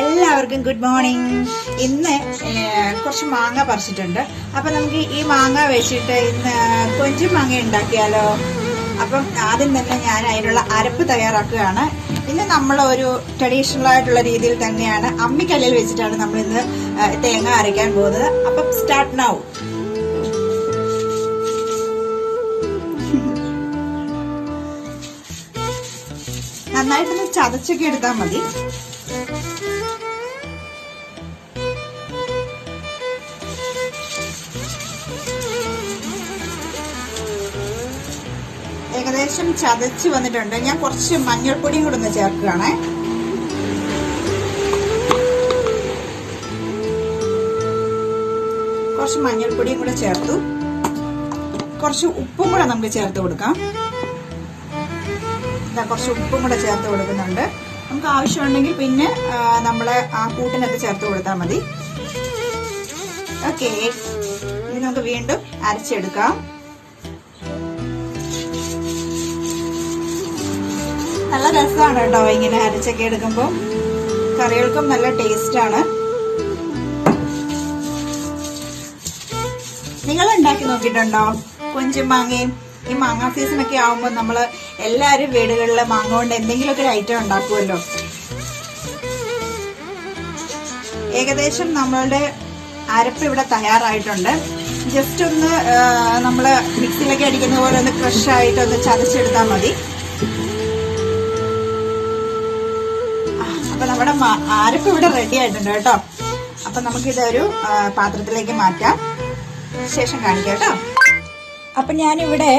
എല്ലാവർക്കും good morning ഇന്ന് കുറച്ച് മാങ്ങ പറിച്ചിട്ടുണ്ട്. അപ്പൊ നമുക്ക് ഈ മാങ്ങ വെച്ചിട്ട് ഇന്ന് കൊഞ്ചു മാങ്ങ ഉണ്ടാക്കിയാലോ? അപ്പം ആദ്യം തന്നെ ഞാൻ അതിനുള്ള അരപ്പ് തയ്യാറാക്കുകയാണ്. ഇന്ന് നമ്മൾ ഒരു ട്രഡീഷണൽ ആയിട്ടുള്ള രീതിയിൽ തന്നെയാണ് അമ്മിക്കല്ലിൽ വെച്ചിട്ടാണ് നമ്മൾ ഇന്ന് തേങ്ങ അരയ്ക്കാൻ പോകുന്നത്. അപ്പം സ്റ്റാർട്ട് നൗ നന്നായിട്ടൊന്ന് ചതച്ചൊക്കെ എടുത്താൽ മതി. ഏകദേശം ചതച്ച് വന്നിട്ടുണ്ട്. ഞാൻ കുറച്ച് മഞ്ഞൾപ്പൊടിയും കൂടെ ഒന്ന് ചേർക്കുകയാണേ. കുറച്ച് മഞ്ഞൾപ്പൊടിയും കൂടെ ചേർത്തു. കുറച്ച് ഉപ്പും കൂടെ നമുക്ക് ചേർത്ത് കൊടുക്കാം. ഇതാ കുറച്ച് ഉപ്പും കൂടെ ചേർത്ത് കൊടുക്കുന്നുണ്ട്. നമുക്ക് ആവശ്യമുണ്ടെങ്കിൽ പിന്നെ നമ്മൾ ആ കൂട്ടിനൊക്കെ ചേർത്ത് കൊടുത്താൽ മതി. ഓക്കെ ഇനി നമുക്ക് വീണ്ടും അരച്ചെടുക്കാം. നല്ല രസമാണ് കേട്ടോ ഇങ്ങനെ അരച്ചൊക്കെ എടുക്കുമ്പോൾ കറികൾക്കും നല്ല ടേസ്റ്റ് ആണ് നിങ്ങൾ ഉണ്ടാക്കി നോക്കിയിട്ടുണ്ടോ? കൊഞ്ചും മാങ്ങയും ഈ മാങ്ങ സീസണൊക്കെ ആവുമ്പോൾ നമ്മൾ എല്ലാവരും വീടുകളിൽ മാങ്ങ കൊണ്ട് എന്തെങ്കിലുമൊക്കെ ഒരു ഐറ്റം ഉണ്ടാക്കുമല്ലോ. ഏകദേശം നമ്മളുടെ അരപ്പ് ഇവിടെ തയ്യാറായിട്ടുണ്ട്. ജസ്റ്റ് ഒന്ന് നമ്മൾ മിക്സിയിലൊക്കെ അടിക്കുന്ന പോലെ ഒന്ന് ക്രഷ് ആയിട്ട് ഒന്ന് ചതച്ചെടുത്താൽ മതി. നമ്മുടെ ഇവിടെ റെഡി ആയിട്ടുണ്ട് കേട്ടോ? അപ്പൊ നമുക്കിതൊരു പാത്രത്തിലേക്ക് മാറ്റാം. ശേഷം കാണിക്കാം കേട്ടോ. അപ്പൊ ഞാനിവിടെ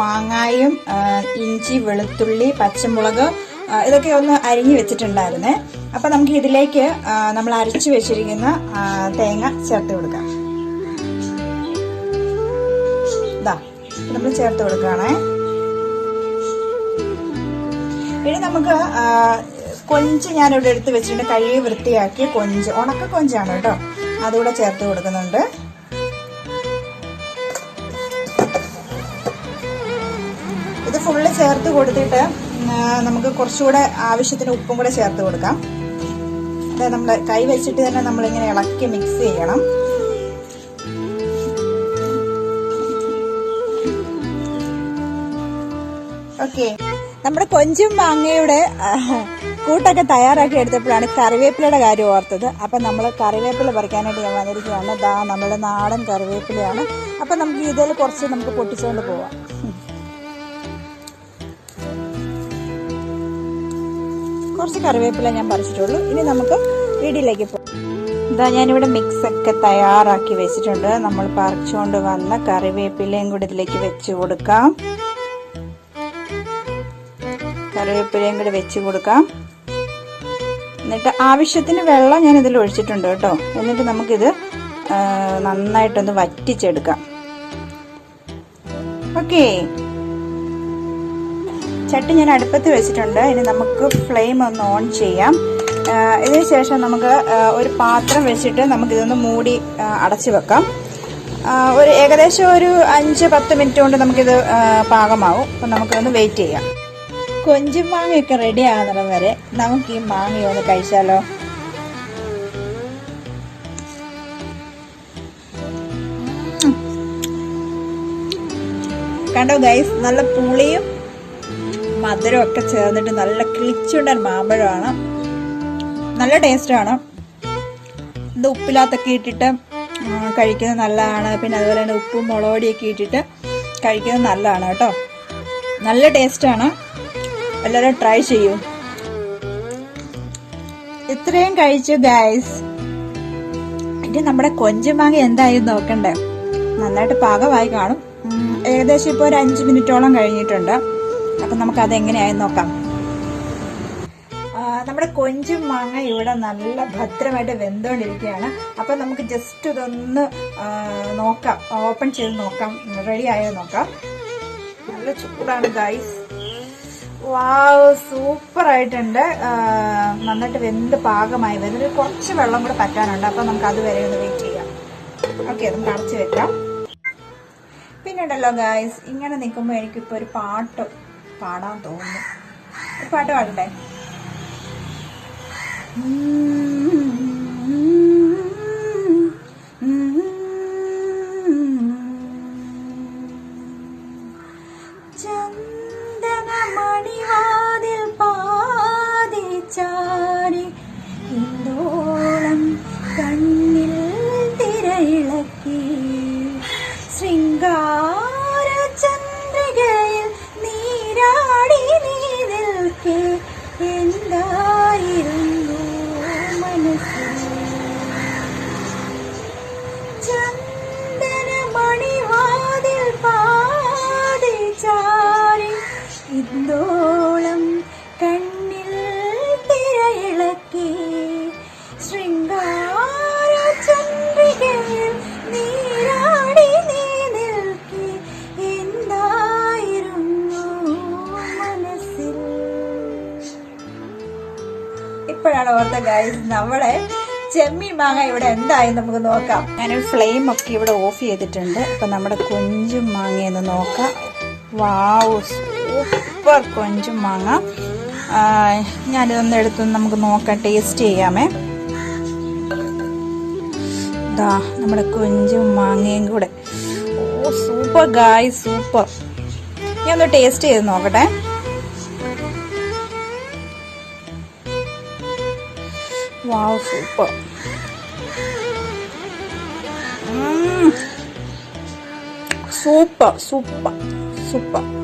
മാങ്ങായും ഇഞ്ചി വെളുത്തുള്ളി പച്ചമുളക് ഇതൊക്കെ ഒന്ന് അരിഞ്ഞു വെച്ചിട്ടുണ്ടായിരുന്നേ. അപ്പൊ നമുക്ക് ഇതിലേക്ക് നമ്മൾ അരച്ചു വെച്ചിരിക്കുന്ന തേങ്ങ ചേർത്ത് കൊടുക്കാം. നമ്മൾ ചേർത്ത് കൊടുക്കുകയാണേ. ഇനി നമുക്ക് കൊഞ്ച് ഞാനിവിടെ എടുത്ത് വെച്ചിട്ടുണ്ട്. കഴുകി വൃത്തിയാക്കി കൊഞ്ച്. ഉണക്ക കൊഞ്ചാണ് കേട്ടോ. അതുകൂടെ ചേർത്ത് കൊടുക്കുന്നുണ്ട്. ഇത് ഫുള്ള് ചേർത്ത് കൊടുത്തിട്ട് നമുക്ക് കുറച്ചുകൂടെ ആവശ്യത്തിന് ഉപ്പും കൂടെ ചേർത്ത് കൊടുക്കാം. അതായത് നമ്മൾ കൈ വെച്ചിട്ട് തന്നെ നമ്മളിങ്ങനെ ഇളക്കി മിക്സ് ചെയ്യണം. ഓക്കെ നമ്മുടെ കൊഞ്ചും മാങ്ങയുടെ കൂട്ടൊക്കെ തയ്യാറാക്കി എടുത്തപ്പോഴാണ് കറിവേപ്പിലയുടെ കാര്യം ഓർത്തത്. അപ്പം നമ്മൾ കറിവേപ്പില പറിക്കാനായിട്ട് ഞാൻ വന്നിരിക്കുകയാണ് ദാ നമ്മുടെ നാടൻ കറിവേപ്പിലയാണ്. അപ്പം നമുക്ക് ഇതിൽ കുറച്ച് നമുക്ക് പൊട്ടിച്ചുകൊണ്ട് പോവാം. കുറച്ച് കറിവേപ്പില ഞാൻ പറിച്ചിട്ടുള്ളൂ. ഇനി നമുക്ക് വീടിലേക്ക് പോകാം ഇതാ ഞാനിവിടെ മിക്സൊക്കെ തയ്യാറാക്കി വെച്ചിട്ടുണ്ട്. നമ്മൾ പറിച്ചുകൊണ്ട് വന്ന കറിവേപ്പിലയും കൂടി ഇതിലേക്ക് വെച്ച് കൊടുക്കാം. കറിവേപ്പിലയും കൂടി വെച്ച് കൊടുക്കാം. എന്നിട്ട് ആവശ്യത്തിന് വെള്ളം ഞാൻ ഇതിൽ ഒഴിച്ചിട്ടുണ്ട് കേട്ടോ. എന്നിട്ട് നമുക്കിത് നന്നായിട്ടൊന്ന് വറ്റിച്ചെടുക്കാം. ഓക്കേ. ചട്ടി ഞാൻ അടുപ്പത്ത് വെച്ചിട്ടുണ്ട്. ഇനി നമുക്ക് ഫ്ലെയിം ഒന്ന് ഓൺ ചെയ്യാം. ഇതിന് ശേഷം നമുക്ക് ഒരു പാത്രം വെച്ചിട്ട് നമുക്കിതൊന്ന് മൂടി അടച്ചു വെക്കാം. ഒരു ഏകദേശം ഒരു അഞ്ച് പത്ത് മിനിറ്റ് കൊണ്ട് നമുക്കിത് പാകമാവും. അപ്പം നമുക്കിതൊന്ന് വെയിറ്റ് ചെയ്യാം. കൊഞ്ചും മാങ്ങയൊക്കെ റെഡി ആകുന്നിടം വരെ നമുക്ക് ഈ മാങ്ങയൊന്ന് കഴിച്ചാലോ? കണ്ടോ ഗൈസ് നല്ല പുളിയും മധുരം ഒക്കെ ചേർന്നിട്ട് നല്ല കിളിച്ചുണ്ടൻ മാമ്പഴമാണ്. നല്ല ടേസ്റ്റാണ് ഇത് ഉപ്പിലാത്തൊക്കെ ഇട്ടിട്ട് കഴിക്കുന്നത് നല്ലതാണ്. പിന്നെ അതുപോലെ തന്നെ ഉപ്പും മുളകൊടിയൊക്കെ ഇട്ടിട്ട് കഴിക്കുന്നത് നല്ലതാണ് കേട്ടോ. നല്ല ടേസ്റ്റാണ് എല്ലാവരും ട്രൈ ചെയ്യൂ. ഇത്രയും കഴിച്ചു ഗൈസ് ഇനി നമ്മുടെ കൊഞ്ചുമാങ്ങ എന്തായാലും നോക്കണ്ടേ? നന്നായിട്ട് പാകമായി കാണും. ഏകദേശം ഇപ്പോൾ ഒരു അഞ്ച് മിനിറ്റോളം കഴിഞ്ഞിട്ടുണ്ട്. അപ്പം നമുക്ക് അതെങ്ങനെയായി നോക്കാം. നമ്മുടെ കൊഞ്ചും മാങ്ങ ഇവിടെ നല്ല ഭദ്രമായിട്ട് വെന്തുകൊണ്ടിരിക്കുകയാണ്. അപ്പം നമുക്ക് ജസ്റ്റ് ഇതൊന്ന് നോക്കാം. ഓപ്പൺ ചെയ്ത് നോക്കാം. റെഡി ആയത് നോക്കാം. നല്ല ചൂടാണ് ഗൈസ് വാവ് സൂപ്പർ ആയിട്ടുണ്ട് നന്നായിട്ട് വെന്ത് പാകമായി വരുന്നത്. കുറച്ച് വെള്ളം കൂടെ പറ്റാനുണ്ട്. അപ്പം നമുക്ക് അതുവരെ ഒന്ന് വെയിറ്റ് ചെയ്യാം. ഓക്കെ നമുക്ക് അടച്ചു വെക്കാം. പിന്നെ ഉണ്ടല്ലോ ഗായ്സ് ഇങ്ങനെ നിൽക്കുമ്പോൾ എനിക്കിപ്പോൾ ഒരു പാട്ട് പാടാൻ തോന്നുന്നു. ഒരു പാട്ട് പാടട്ടെ വിരിന്തോളം കണ്ണിൽ തിരയിളക്കി. ശൃംഗാര ചന്ദ്രികയിൽ നീരാടി നീ എന്തായിരുന്നു മനസ്സിൽ? ഇപ്പോഴാണ് ഓർത്ത ഗൈസ് നമ്മുടെ ചെമ്മി മാങ്ങ ഇവിടെ എന്തായി നമുക്ക് നോക്കാം. ഞാനൊരു ഫ്ലെയിം ഒക്കെ ഇവിടെ ഓഫ് ചെയ്തിട്ടുണ്ട്. അപ്പം നമ്മുടെ കൊഞ്ചും മാങ്ങയെന്ന് നോക്കാം. വാവ് കൊഞ്ചും മാങ്ങ. ഞാനിതൊന്ന് എടുത്ത് നമുക്ക് നോക്കാം ടേസ്റ്റ് ചെയ്യാമേ. ദാ നമ്മുടെ കൊഞ്ചും മാങ്ങയും കൂടെ. Oh super guy super. ഞാൻ ഒന്ന് ടേസ്റ്റ് ചെയ്ത് നോക്കട്ടെ. Wow super. Super super super.